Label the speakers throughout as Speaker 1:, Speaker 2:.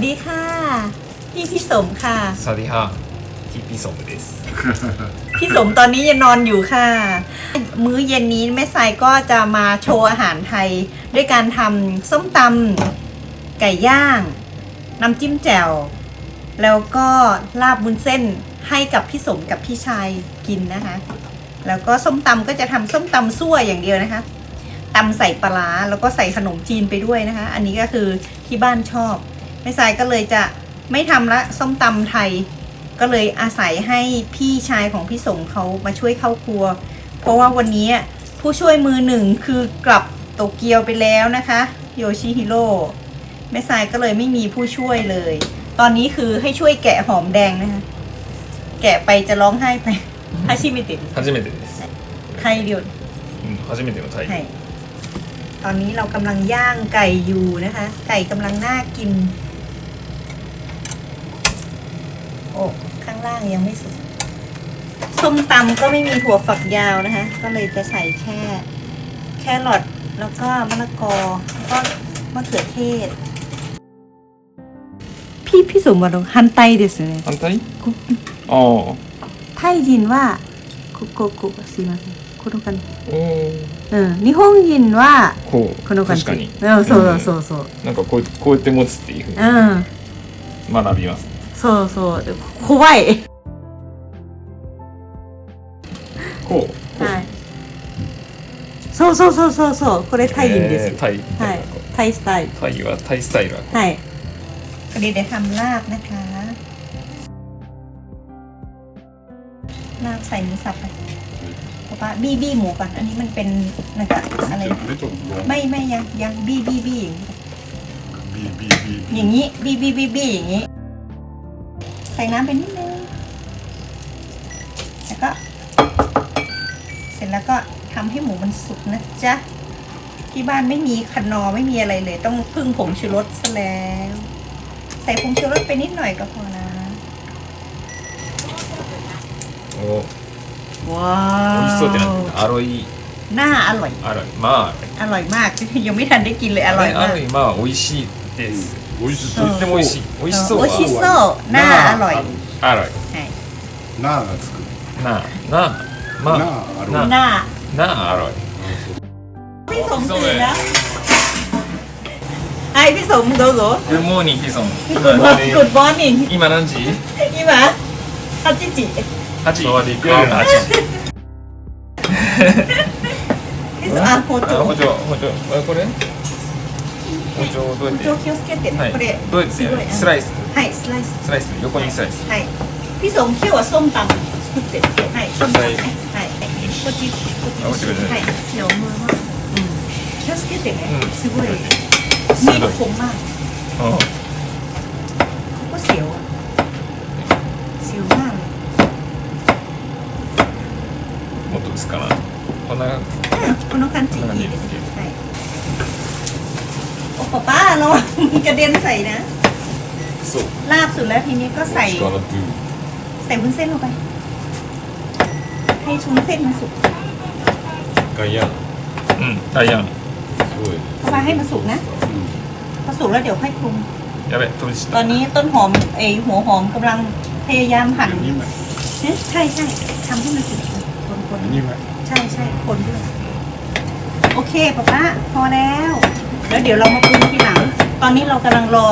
Speaker 1: สดีค่ะ พี่พี่สมค่ะ
Speaker 2: สวัสดีค่ะพี่พี่สมเด
Speaker 1: พี่สมตอนนี้ยังนอนอยู่ค่ะ มื้อเย็นนี้แม่ทรายก็จะมาโชว์อาหารไทย ด้วยการทำส้มตำไก่ย่าง น้ำจิ้มแจ่ว แล้วก็ลาบบุญเส้นให้กับพี่สมกับพี่ชายกินนะคะ แล้วก็ส้มตำก็จะทำส้มตำซั่วอย่างเดียวนะคะตำใส่ปลาแล้วก็ใส่ขนมจีนไปด้วยนะคะ อันนี้ก็คือที่บ้านชอบ แม่สายก็เลยจะไม่ทำละส้มตำไทย ก็เลยอาศัยให้พี่ชายของพี่สมเขามาช่วยเข้าครัว เพราะว่าวันนี้ผู้ช่วยมือหนึ่งคือกลับโตเกียวไปแล้วนะคะโยชิฮิโร่แม่สายก็เลยไม่มีผู้ช่วยเลย ตอนนี้คือให้ช่วยแกะหอมแดงนะคะ แกะไปจะร้องไห้ไปฮาชิมิเตะ
Speaker 2: 初めてです、
Speaker 1: ไทยเดียว
Speaker 2: うん、初めてのタイ
Speaker 1: ใช่ตอนนี้เรากำลังย่างไก่อยู่นะคะ ไก่กำลังน่ากิน โอ้ข้างล่างยังไม่สุก ส้มตำก็ไม่มีถั่วฝักยาวนะคะ ก็เลยจะใส่แค่ แครอทแล้วก็มะละกอแล้วก็มะเขือเทศ พี่พี่สมบัติฮันไตเดสね
Speaker 2: 反対ああ
Speaker 1: ไทยยินว่าคุโกคุすいませんこの感じ
Speaker 2: おー
Speaker 1: うん日本人は
Speaker 2: こう
Speaker 1: この感じ
Speaker 2: 確かに
Speaker 1: うんそうそうそう
Speaker 2: なんかこうこうやって持つっていうふうに
Speaker 1: うん
Speaker 2: 学びます
Speaker 1: そうそうで怖い
Speaker 2: こう
Speaker 1: はいそうそうそうそうそうこれタイ人で
Speaker 2: えー
Speaker 1: す、
Speaker 2: タイ
Speaker 1: はいタイスタイル
Speaker 2: タイはタイスタイルはこう
Speaker 1: はいก็เดี๋ยวจะทำลาบนะคะลาบใส่หมูสับไปป๊าป๊าบี้บี้หมูก่อน อันนี้มันเป็นนะคะอะไรนะ
Speaker 3: ไม่ต้องลอง
Speaker 1: ไม่ไม่ยังยังบี้บี้บี้อย่างนี้
Speaker 3: บีบีบี
Speaker 1: อย่างนี้บี้บี้บี้บี้อย่างนี้ ใ ส่น้ำไปนิดนึงแล้วก็ เสร็จแล้วก็ทำให้หมูมันสุกนะจ๊ะ ที่บ้านไม่มีคันนอร์ไม่มีอะไรเลย ต้องพึ่งผงชูรสซะแล้ว ใส่ผงชูรสไปนิดหน่อยก็พอนะ
Speaker 2: お
Speaker 1: ว้า
Speaker 2: 美味しそうってなってるアロイ
Speaker 1: หน้าอร่อย
Speaker 2: アロイまあ
Speaker 1: อร่อยมาก ยังไม่ทันได้กินเลยอร่อย
Speaker 2: ア
Speaker 1: มาก
Speaker 2: ロイまあ美味しいです
Speaker 3: 美味し
Speaker 2: とっても美味しい美味しそう
Speaker 1: โอชิโซหน้าอร่อย
Speaker 2: アロイ
Speaker 1: ใช่
Speaker 3: หน้าがつく
Speaker 2: なあなあまあ
Speaker 3: なあアロイ
Speaker 2: な
Speaker 1: หน้า
Speaker 2: なあアロイ
Speaker 1: พี่สมตื่นแล้วไอพี่สมโดโซ
Speaker 2: グッモーニングピソン
Speaker 1: กุดมอร์กุดมอร์นิ่ง
Speaker 2: 今何時
Speaker 1: 今8時
Speaker 2: 8時夜の8時
Speaker 1: พี่สมอ่ะโฮโจ
Speaker 2: あ補助補助あこれ 包丁をどうやって
Speaker 1: 包丁気をつけてね、
Speaker 2: はい、
Speaker 1: これ
Speaker 2: どうやってスライス。
Speaker 1: はいスライス。
Speaker 2: スライス。横にスライス。
Speaker 1: はい。ピザを今日はソンタン作っててはい。野菜はい。こっちこっち。はい。じゃあ思います気をつけてね、すごい。
Speaker 2: 目がい。んま。こ
Speaker 1: こしよう Siuman. Motor ระวังมันกระเด็นใส่นะ
Speaker 2: そう
Speaker 1: ลาบสุดแล้วทีนี้ก็ใส่
Speaker 3: 力っていう
Speaker 1: ใส่วุ้นเส้นลงไป ให้ชุนเส้นมันสุก
Speaker 3: ガイアン
Speaker 2: うんダイアン
Speaker 3: すごいね
Speaker 1: เอาไปให้มันสุกนะ
Speaker 3: うん
Speaker 1: พอสุกแล้วเดี๋ยวค่อยปรุง
Speaker 2: やべ飛び散っ
Speaker 1: ตอน
Speaker 2: た
Speaker 1: นี้ต้นหอมเอยหัวหอมกำลังพยายามหั่น
Speaker 3: 2枚
Speaker 1: เอ๊ะใช่ใช่ทำให้มันสุกคนคน
Speaker 3: 2枚
Speaker 1: ใช่ใช่คนด้วย โอเคป๊าป๊าพอแล้ว แล้วเดี๋ยวเรามาปรุงทีหลัง ตอนนี้เรากำลังรอ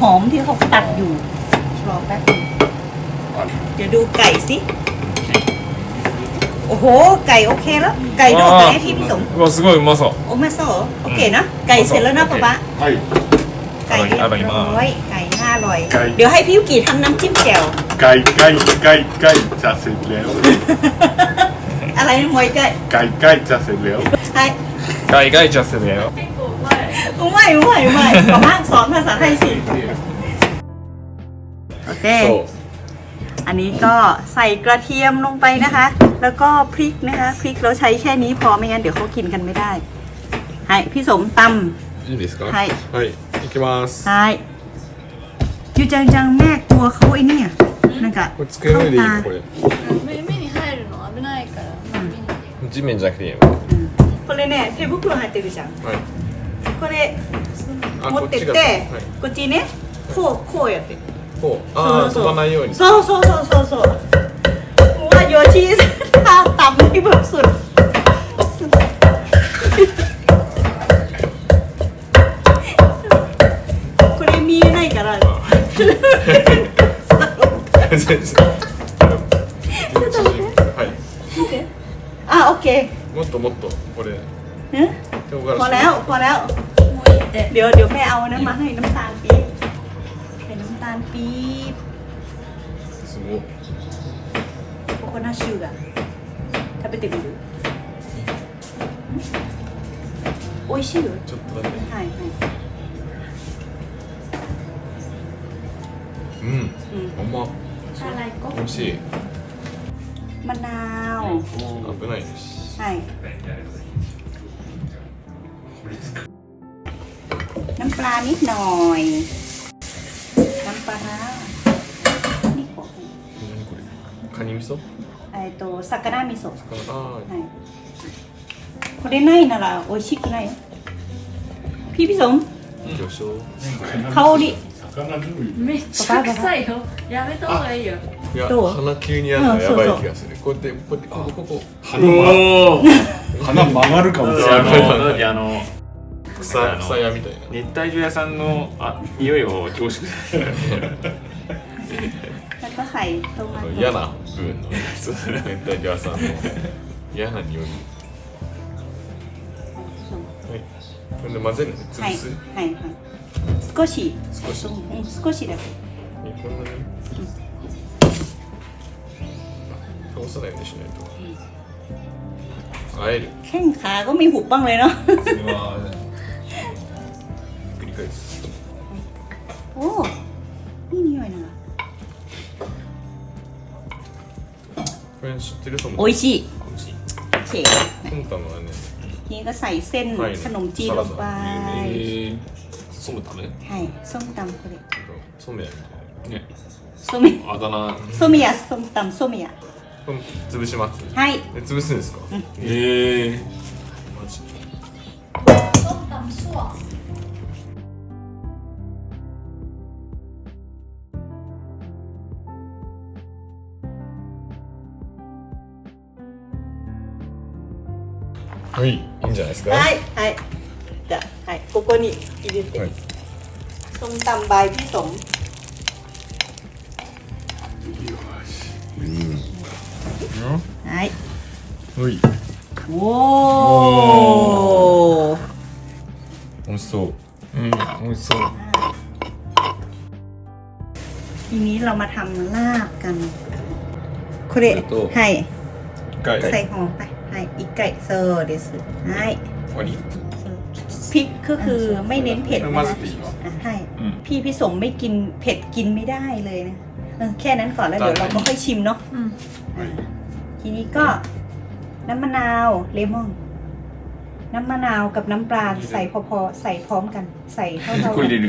Speaker 1: หอมที่เขาตัดอยู่ รอแป๊บนึง
Speaker 3: ある
Speaker 1: เดี๋ยวดูไก่สิโอ้โห ไก่โอเคแล้ว ไก่ดูออกไหมพี่พี่สม
Speaker 2: うわすごいうまそう
Speaker 1: โอ้มาโซโอเคนะ ไก่เสร็จแล้วนะป๊าป๊า
Speaker 3: はい
Speaker 1: ไก่เรียบ
Speaker 2: อร่อยมาก
Speaker 1: ร้อยไก่น่าอร่อย
Speaker 3: ไก่
Speaker 1: เดี๋ยวให้พี่ยุกิทำน้ำจิ้มแจ่ว
Speaker 3: ガイガイガイガイじゃせるよ
Speaker 1: อะไรนะมวยไก่
Speaker 3: ガイガイじゃせるよ
Speaker 1: ไอ้
Speaker 2: ガイガイジャスだよ
Speaker 1: ไ ม่ไม่ไม่ไม่ป๊าป๊าสอนภาษาไทยสิโอเค
Speaker 3: そう
Speaker 1: อันนี้ก็ใส่กระเทียมลงไปนะคะ แล้วก็พริกนะคะ พริกเราใช้แค่นี้พอไม่งั้นเดี๋ยวเขากินกันไม่ได้ ให้พี่สมต
Speaker 3: いいですか
Speaker 1: はい
Speaker 3: はいいきますำ
Speaker 1: ใช่ยูจังจังแม่กลัวเขาไอ้เนี่ยなんか
Speaker 3: これ机の上でいいのこれ
Speaker 4: 目目に入るの危ないから、まあみんな
Speaker 3: 地面じゃなくていいの
Speaker 1: これね手袋入ってるじゃん
Speaker 3: はい
Speaker 1: これ
Speaker 3: あ
Speaker 1: 持ってって
Speaker 3: こっちがはい
Speaker 1: こっちね โคโคやって
Speaker 3: こうああ
Speaker 1: そうそう
Speaker 3: 飛ばないように
Speaker 1: そうそうそうそうそうว่าโยชิท่าต่ำนี่แบบสุด これ見えないから
Speaker 3: 全然はい
Speaker 1: あオッケ
Speaker 3: もっともっとこれ
Speaker 1: ーん
Speaker 3: 唐辛子
Speaker 1: พอแล้วพอแล้ว
Speaker 4: もういいって
Speaker 1: เดี๋ยวเดี๋ยวแม่เอานั้นมาให้น้ำตาลปี๊บใส่น้ำตาลปี๊บ
Speaker 3: すごい
Speaker 1: โคโคナッシュが食べてみる美味しいよ
Speaker 3: ちょっとだけ
Speaker 1: はいはい
Speaker 3: うん
Speaker 1: うん
Speaker 3: 甘っ
Speaker 4: 辛い子
Speaker 3: 美味しい
Speaker 1: มะนาว
Speaker 3: 危ないし
Speaker 1: ใช่ น้ำปลานิดหน่อย น้ำปลาร้านี่ของ
Speaker 3: 何これカニ味噌
Speaker 1: えっと魚味噌
Speaker 3: あ
Speaker 1: はいこれないなら美味しくないพี่พี่สม
Speaker 3: あ魚醤
Speaker 1: 香り
Speaker 4: めっちゃ臭いよやめた方がいいよ
Speaker 3: いや
Speaker 1: どう
Speaker 3: 鼻急にやるの
Speaker 1: うん
Speaker 3: やば
Speaker 1: そうそう
Speaker 3: い気がするこうやってこうやってここここ
Speaker 2: 鼻鼻曲がるかもしれ
Speaker 5: あ
Speaker 2: ない
Speaker 5: の何あの
Speaker 3: 草草屋みたいな
Speaker 5: 熱帯魚屋さんのあ匂いを凝縮
Speaker 1: แล้วก็ใส่ตรง
Speaker 3: あ
Speaker 1: นั้น
Speaker 3: の嫌な部分の熱帯魚屋さんの嫌な匂いはいこれで混ぜるの
Speaker 1: はい
Speaker 3: 潰す、
Speaker 1: はいはい少し
Speaker 3: 少し
Speaker 1: うん少しだけ
Speaker 3: えこんなに倒さないようにしないとあえる
Speaker 1: แข้งขาก็มีหุบบ้างเลยเนาะ
Speaker 3: 繰 り返す
Speaker 1: โอ้นี่匂いな
Speaker 3: これ知ってると思
Speaker 1: โอ้
Speaker 3: う
Speaker 1: ยชิโอเค
Speaker 3: コンタのはね
Speaker 1: ทีนี้ก็ใส่เส้น
Speaker 3: はい
Speaker 1: ขนมจีนลงไป
Speaker 3: えー、ソムタね
Speaker 1: ใช่ส้มตำこれ
Speaker 3: ソメヤみたいな
Speaker 5: ね
Speaker 1: ส้ม
Speaker 5: あだ名
Speaker 1: ส้มยาส้มตำส้มยา
Speaker 3: これ潰します
Speaker 1: はい
Speaker 3: え潰すんですか
Speaker 5: へえ
Speaker 3: マジ はいいいんじゃないですか
Speaker 1: はいはいじゃあはいここに入れて、
Speaker 3: はい
Speaker 1: ส้มตำบายพี่สม はい
Speaker 3: はい
Speaker 1: おお
Speaker 3: 美味しそう
Speaker 5: うん美味しそう
Speaker 1: ทีนี้เรามาทำลาบกันこれ
Speaker 3: えっと
Speaker 1: はい
Speaker 3: 一回
Speaker 1: ใส่หอมไป はい一回そうですはい
Speaker 3: 終わり
Speaker 1: พริกก็คือไม่เน้นเผ็ด
Speaker 3: これ
Speaker 1: นะ
Speaker 3: 混ぜていいわ
Speaker 1: อ่ะใช่
Speaker 5: うん
Speaker 1: พี่พี่สมไม่กินเผ็ดกินไม่ได้เลยนะเออแค่นั้นก่อนแล้วเดี๋ยวเราก็ค่อยชิมเนาะ
Speaker 4: うん
Speaker 1: ทีนี้ก็น้ำมะนาวเลมอนน้ำมะนาวกับน้ำปลาใส่พอๆใส่พร้อมกัน ใส่เท่าๆ
Speaker 5: こ
Speaker 1: กั
Speaker 5: れ
Speaker 1: น
Speaker 5: 入れる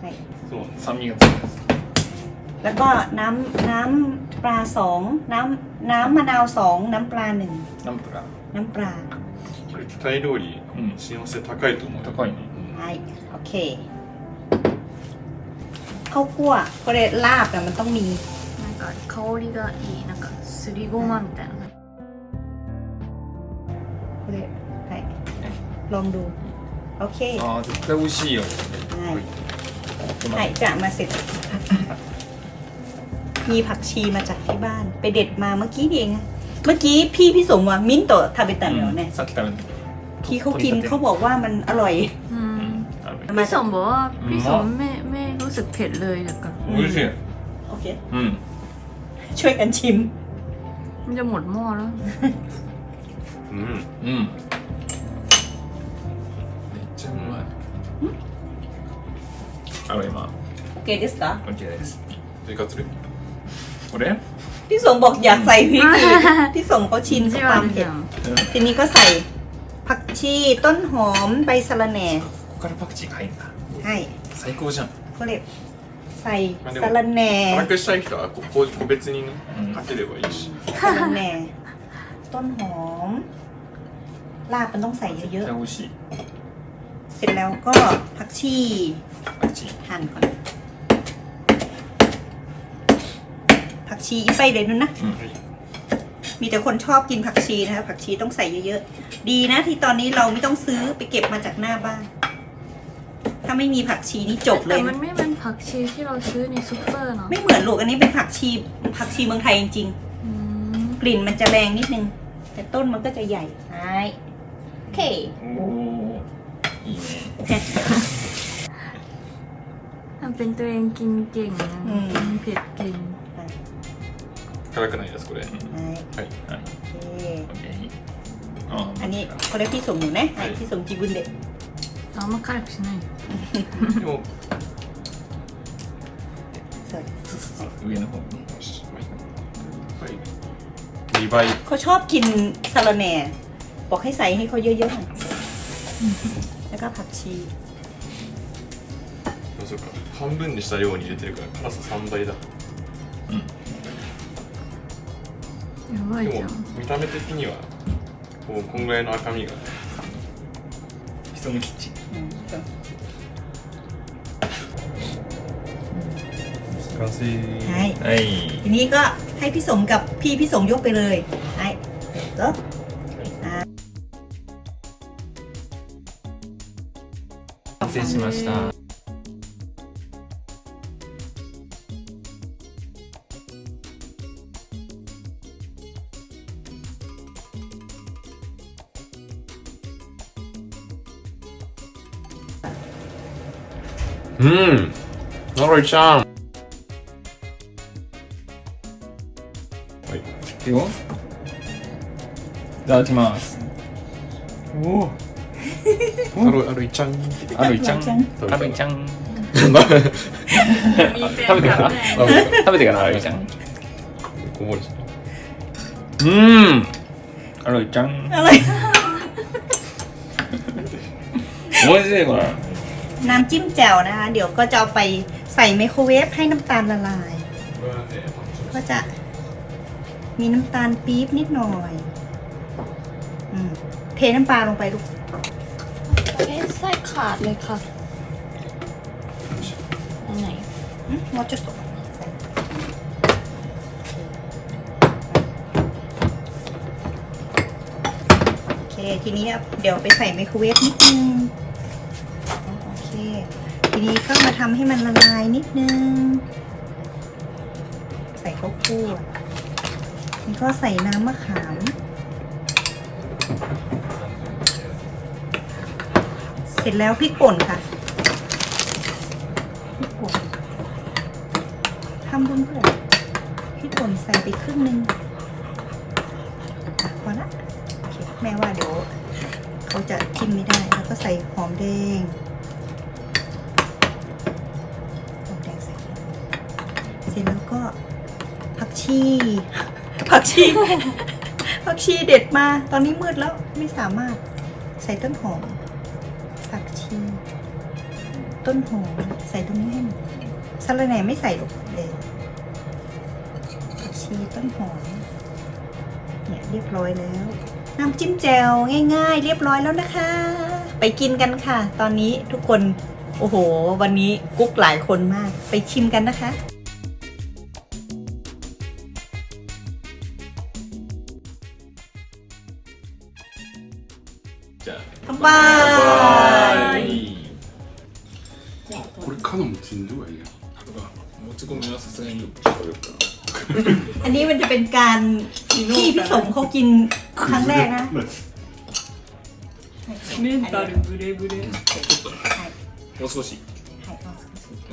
Speaker 1: ใช่
Speaker 5: そう酸味がつきます
Speaker 1: แล้วก็น้ำน้ำปลาสองน้ำน้ำมะนาวสองน้ำปลาหนึ่ง
Speaker 5: ナンプラー
Speaker 1: น้ำปลา
Speaker 3: これタイ料理
Speaker 5: うん
Speaker 3: 親和性高いと思うよ
Speaker 5: 高いね
Speaker 1: ใช่โอเคข้าวคั่วก็เลยลาบแต่มันต้องมี
Speaker 4: なんか香りがいいなんかすりごまみたいな
Speaker 1: ก็เลยใช่ลองดู โอเค
Speaker 5: ああ絶対美味しいよ
Speaker 1: ใช่ใช่จะมาเสร็จ มีผักชีมาจากที่บ้าน ไปเด็ดมาเมื่อกี้นี่เองอะเมื่อกี้พี่พี่สมว่ามิ้นโตะทาเบตันเนาะเนี่ย
Speaker 5: さっき食べた
Speaker 1: ที่เขากินเขาบอกว่ามันอร่อย
Speaker 4: うん
Speaker 5: ある
Speaker 1: มา
Speaker 4: พี่ส
Speaker 1: จาก
Speaker 4: มบอกว่าพี่สมไม่ไม่รู้สึกเผ็ดเลยเดี๋ยวก่อน
Speaker 5: 美味しい
Speaker 1: โอเค
Speaker 5: うん
Speaker 1: ช่วยกันชิม
Speaker 4: มันจะหมดหม้อแล้ว
Speaker 3: うん
Speaker 5: うん
Speaker 3: めっちゃうまい
Speaker 5: あれ今
Speaker 1: โอเคですか
Speaker 5: OK です
Speaker 3: 追加する
Speaker 5: これ
Speaker 1: พี่สมบอกอยากใส่พริกอีกพี่สมเขาชินกับความ
Speaker 4: じ
Speaker 1: เผ็ด
Speaker 4: ゃん
Speaker 1: ทีนี้ก็ใส่ผักชีต้นหอมใบสะระแหน่
Speaker 5: ここからパクチーが入るんだ
Speaker 1: ให้
Speaker 5: 最高じゃん
Speaker 1: เขาเรียกใส่สะระแหน่
Speaker 3: 辛くしたい人はここ個別にね
Speaker 5: うん
Speaker 3: かければいいし
Speaker 1: สะระแหน่ ต้นหอม ลาบมันต้องใส่เย
Speaker 5: 絶
Speaker 1: อะ
Speaker 5: 対美味しい
Speaker 1: ๆ เสร็จแล้วก็ผัก ผักชี
Speaker 5: パクチー
Speaker 1: หั่นก่อน ผักชีใส่เลยนู่นนะ มีแต่คนชอบกินผักชีนะคะ ผักชีต้องใส่เยอะๆ ดีนะที่ตอนนี้เราไม่ต้องซื้อไปเก็บมาจากหน้าบ้าน ถ้าไม่มีผักชีนี่จบเลย
Speaker 4: แต่มั
Speaker 1: น
Speaker 4: ไม่เป็นผักชีที่เราซื้อในซูเปอร์เนาะ
Speaker 1: ไม่เหมือนหลูกอันนี้เป็นผักชีผักชีเมืองไทยจริงๆกลิ่นมันจะแรงนิดนึง แต่ต้นมันก็จะใหญ่ใช่โอเค
Speaker 5: โอ้
Speaker 4: ทำเป็นตัวเองกินเก่ง
Speaker 1: อืม
Speaker 4: กินเผ็ดเ辛
Speaker 5: くないですこれはい
Speaker 1: ใช่
Speaker 5: はい
Speaker 1: โอเค
Speaker 5: オッケーあ
Speaker 1: อันนี้เขาเรียกพี่สมหนูนะไอ้พี่สมจีบุนเด็ด
Speaker 4: あんま辛くしない
Speaker 5: でも
Speaker 1: สวย
Speaker 5: 上の方に
Speaker 3: はい2倍
Speaker 1: เขาชอบกินสาลาแหน่ บอกให้ใส่ให้เขาเยอะๆหน่อยแล้วก็ผักชี
Speaker 3: そうか半分にしたように入れてるから辛さ3倍だ
Speaker 4: ばい
Speaker 3: でも
Speaker 4: じゃん
Speaker 3: 見た目的にはこうこんぐらいの赤みが
Speaker 5: 人のキッチン
Speaker 1: อืม
Speaker 3: 完成
Speaker 1: ใช่
Speaker 5: はい
Speaker 1: ทีนี้ก็ให้พี่สมกับพี่พี่สมยกไปเลยไอ้แล้ว
Speaker 5: 完成しました
Speaker 3: 음,
Speaker 5: 너를 참. 그리고 나지마스. 오.
Speaker 3: 하루 하루 이짱. 하루 이짱.
Speaker 5: 하루 이짱. 하면
Speaker 3: 되나?
Speaker 5: 하면 되나? 하루
Speaker 4: 이짱. 고모리.
Speaker 5: 음. 하루 이짱.
Speaker 4: 뭐지 이거? น้ำ
Speaker 1: จิ้มแจ่วนะคะ เดี๋ยวก็จะเอาไปใส่ไมโครเวฟให้น้ำตาลละลาย ก็จะมีน้ำตาลปี๊บนิดหน่อยอเทน้ำปลาลงไปลูก
Speaker 4: ใส่ขาดเลยค่ะไหน
Speaker 1: มอจุดโอเค ทีนี้เดี๋ยวไปใส่ไมโครเวฟนิดนึง ทีนี้ก็มาทำให้มันละลายนิดนึง ใส่ข้าวคั่วนี่ก็ใส่น้ำมะขามเสร็จแล้วพริกป่นค่ะพริกป่นทำเพื่อนๆพริกป่นใส่ไปครึ่งหนึงอะพอละแม่ว่าเดี๋ยวเขาจะกินไม่ได้แล้วก็ใส่หอมแดง ผักชีผักชี ผักชีเด็ดมา ตอนนี้มืดแล้วไม่สามารถใส่ต้นหอม ผักชี ต้นหอมใส่ตรงนี้ให้หมดสลัดแหนไม่ใส่หรอกเลยผักชีต้นหอม เนี่ยเรียบร้อยแล้ว น้ำจิ้มแจ่วง่าย ๆ เรียบร้อยแล้วนะคะ ไปกินกันค่ะ ตอนนี้ทุกคน โอ้โห วันนี้กุ๊กหลายคนมาก ไปชิมกันนะคะ
Speaker 5: じゃあ
Speaker 1: 乾杯
Speaker 6: これカノンちんどがいいな
Speaker 5: 持ち込みはさすがに食べるか
Speaker 1: อันนี้มันจะเป็นการที่พี่สมเขากินครั้งแรกนะ
Speaker 4: メンタルブレブレ
Speaker 5: らもう少し
Speaker 1: はいあ
Speaker 5: も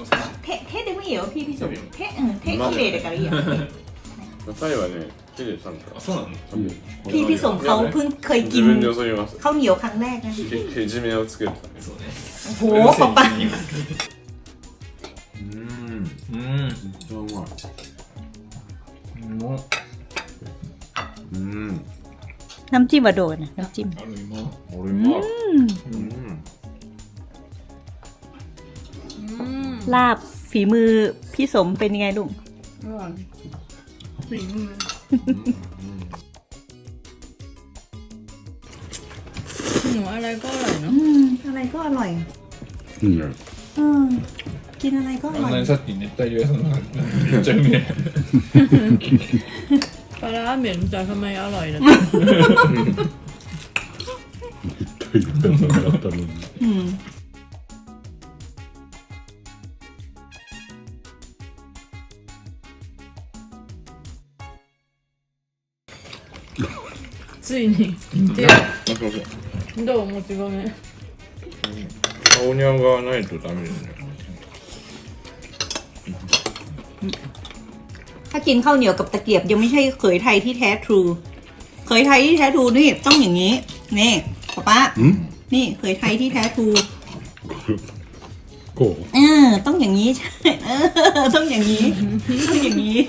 Speaker 5: う少し
Speaker 1: 手手でもいいよพี่พี่สม手うん手綺麗だからいいよ
Speaker 3: タイはね 手でちゃんと
Speaker 5: あそうなの
Speaker 1: พี่พี่สมเขาเพิ่งเคยกิ
Speaker 3: 自
Speaker 1: น
Speaker 3: 分でよそいます
Speaker 1: ข้าวเหนียวครั้งแรกนะ
Speaker 3: けけじめをつけるため
Speaker 5: そうね
Speaker 1: โอ้โหป๊าป๊า
Speaker 6: うん
Speaker 5: うん
Speaker 6: めっちゃうまい
Speaker 5: もう
Speaker 6: うん
Speaker 1: น้ำจิ้มอะโดนนะน้ำจิ้ม
Speaker 5: ある今
Speaker 6: 俺うまいうん
Speaker 4: อืม
Speaker 1: ลาบฝีมือพี่สมเป็นยังไงลุง
Speaker 4: อร่อยฝีมือ หนูอะไรก็อร่อยเนาะ
Speaker 1: อืมอะไรก็อร่อย
Speaker 6: うん。
Speaker 1: เออกินอะไรก็อ
Speaker 2: あ
Speaker 1: ร่
Speaker 2: ん
Speaker 1: อย
Speaker 2: なにさっき熱帯魚屋さんの話言っちゃうね
Speaker 4: ปลาร้าเหม็นแต่ทำไมอร่อยนะ
Speaker 6: だったのに。
Speaker 1: อืม
Speaker 4: ついに手
Speaker 2: あすいません
Speaker 4: どうもち米
Speaker 2: 青にゃがないとダメですね
Speaker 1: ถ้ากินข้าวเหนียวกับตะเกียบยังไม่ใช่เขยไทยที่แท้ทรูเขยไทยที่แท้ทรูนี่ต้องอย่างนี้นี่ป๊าป๊า
Speaker 6: うん。
Speaker 1: นี่เขยไทยที่แท้ทรู
Speaker 6: こう。
Speaker 1: เออต้องอย่างนี้ใช่เออต้องอย่างนี้ ต้องอย่างนี้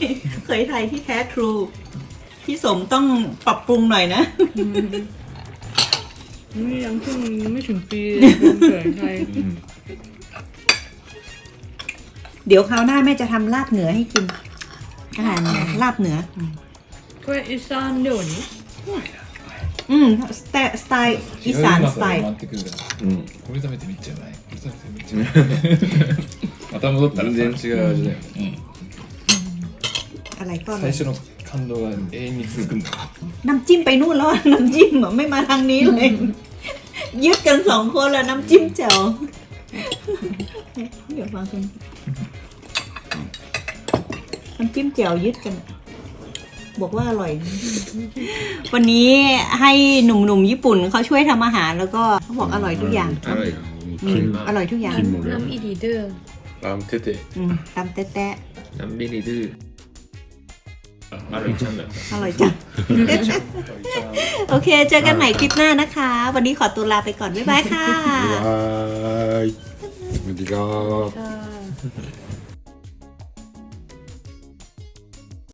Speaker 1: เคยไทยที่แท้ทรู พี่สมต้องปรับปรุงหน่อยนะ
Speaker 4: นี่ยังเพิ่งไม่ถึงปีเลยคุณเกิดใคร
Speaker 1: เดี๋ยวคราวหน้าแม่จะทำลาบเหนือให้กิน อาหารเหนือลาบเหนือ
Speaker 4: これイサン料理
Speaker 1: อืมสไตล์สไตล์อีสานสไตล์
Speaker 2: 回ってくるから
Speaker 6: うん。
Speaker 2: これ食べてみっちゃうまいこれ食べてみっちゃうまいまた戻ったら
Speaker 3: 全然違う味だよね。
Speaker 1: อะไรก็อร่อย
Speaker 2: 最初の 한동안 애인이 붉은 밥.
Speaker 1: น้ำจิ้มไปนู่นแล้ว น้ำจิ้มอะไม่มาทางนี้เลย ยึดกันสองคนแล้วน้ำจิ้มแจ่วเดี๋ยวฟังกันน้ำจิ้มแจ่วยึดกัน บอกว่าอร่อย วันนี้ให้หนุ่มๆญี่ปุ่นเขาช่วยทำอาหารแล้วก็เขาบอกอร่อยทุกอย่าง
Speaker 3: 알아 요.
Speaker 1: อืมอร่อยทุกอย่าง
Speaker 4: น้ำ 노 래. อีดีเดอร์
Speaker 3: 마음 테 테.
Speaker 1: อืมตะน้ำแต๊ะ
Speaker 3: ดิ้들 อร่อยจังเล
Speaker 1: ยอร่อยจัง โอเค เจอกันใหม่คลิปหน้านะคะ วันนี้ขอตัวลาไปก่อน บ๊ายบายค่ะ
Speaker 6: บายสวัสดีครั
Speaker 4: บ ค่ะ